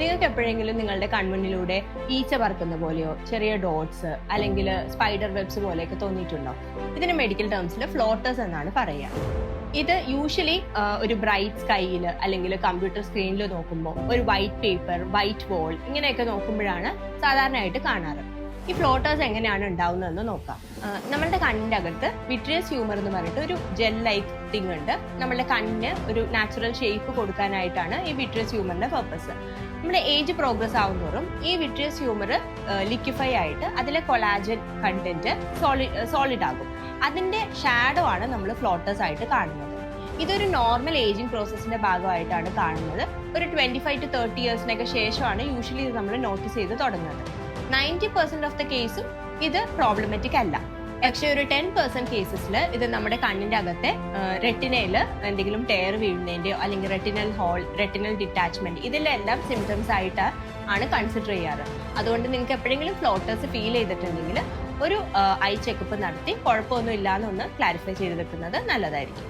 നിങ്ങൾക്ക് എപ്പോഴെങ്കിലും നിങ്ങളുടെ കൺമുന്നിലൂടെ ഈച്ച പറക്കുന്ന പോലെയോ ചെറിയ ഡോട്ട്സ് അല്ലെങ്കിൽ സ്പൈഡർ വെബ്സ് പോലെയൊക്കെ തോന്നിയിട്ടുണ്ടോ? ഇതിന് മെഡിക്കൽ ടേംസിൽ ഫ്ലോട്ടേഴ്സ് എന്നാണ് പറയുക. ഇത് യൂഷ്വലി ഒരു ബ്രൈറ്റ് സ്കൈയിൽ അല്ലെങ്കിൽ കമ്പ്യൂട്ടർ സ്ക്രീനിൽ നോക്കുമ്പോൾ ഒരു വൈറ്റ് പേപ്പർ വൈറ്റ് വോൾ ഇങ്ങനെയൊക്കെ നോക്കുമ്പോഴാണ് സാധാരണയായിട്ട് കാണാറ്. ഈ ഫ്ലോട്ടേഴ്സ് എങ്ങനെയാണ് ഉണ്ടാവുന്നതെന്ന് നോക്കാം. നമ്മളുടെ കണ്ണിന്റെ അകത്ത് വിട്രിയസ് ഹ്യൂമർ എന്ന് പറഞ്ഞിട്ട് ഒരു ജെൽ ലൈക്ക് തിങ് ഉണ്ട്. നമ്മളുടെ കണ്ണിന് ഒരു നാച്ചുറൽ ഷേപ്പ് കൊടുക്കാനായിട്ടാണ് ഈ വിട്രിയസ് ഹ്യൂമറിന്റെ പർപ്പസ് നമ്മുടെ ഏജ് പ്രോഗ്രസ് ആവുന്നതോറും ഈ വിട്രിയസ് ഹ്യൂമർ ലിക്വിഫൈ ആയിട്ട് അതിലെ കൊളാജൻ കണ്ടന്റ് സോളിഡ് സോളിഡ് ആകും. അതിന്റെ ഷാഡോ ആണ് നമ്മൾ ഫ്ലോട്ടേഴ്സ് ആയിട്ട് കാണുന്നത്. ഇതൊരു നോർമൽ ഏജിങ് പ്രോസസ്സിന്റെ ഭാഗമായിട്ടാണ് കാണുന്നത്. ഒരു ട്വന്റി ഫൈവ് ടു തേർട്ടി ഇയേഴ്സിനൊക്കെ ശേഷമാണ് യൂഷ്വലി ഇത് നമ്മൾ നോട്ടീസ് ചെയ്ത് തുടങ്ങുന്നത്. നയന്റി പെർസെന്റ് ഓഫ് ദ കേസും ഇത് പ്രോബ്ലമാറ്റിക് അല്ല. പക്ഷെ ഒരു ടെൻ പെർസെന്റ് കേസസിൽ ഇത് നമ്മുടെ കണ്ണിന്റെ അകത്തെ റെറ്റിനയിൽ എന്തെങ്കിലും ടയർ വീഴുന്നതിന്റെയോ അല്ലെങ്കിൽ റെറ്റിനൽ ഹോൾ റെറ്റിനൽ ഡിറ്റാച്ച്മെന്റ് ഇതിലെല്ലാം സിംറ്റംസ് ആയിട്ട് ആണ് കൺസിഡർ ചെയ്യാറ്. അതുകൊണ്ട് നിങ്ങൾക്ക് എപ്പോഴെങ്കിലും ഫ്ലോട്ടേഴ്സ് ഫീൽ ചെയ്തിട്ടുണ്ടെങ്കിൽ ഒരു ഐ ചെക്കപ്പ് നടത്തി കുഴപ്പമൊന്നും ഇല്ലാന്നൊന്ന് ക്ലാരിഫൈ ചെയ്ത് കിട്ടുന്നത് നല്ലതായിരിക്കും.